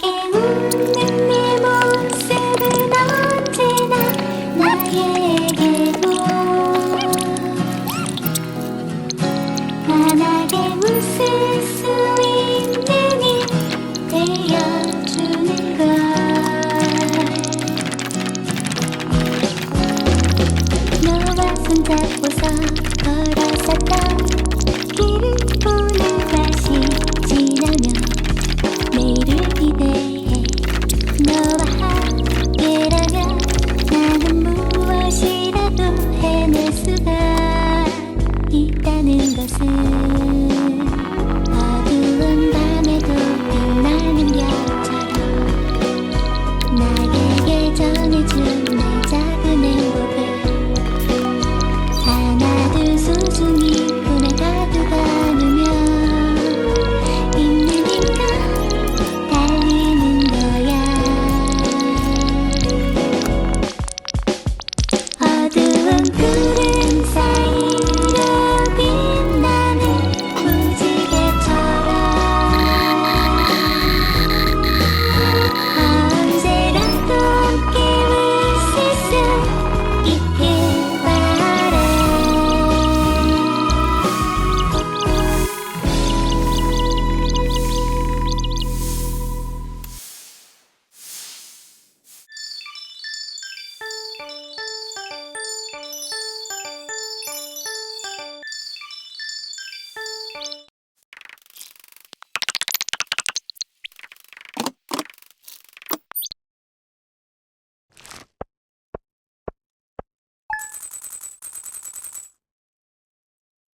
내게 웃는 네 모습은 언제나 나에게도 환하게 웃을 수 있는 이 되어주는 걸 너와 손잡고 ですが痛ねんがせ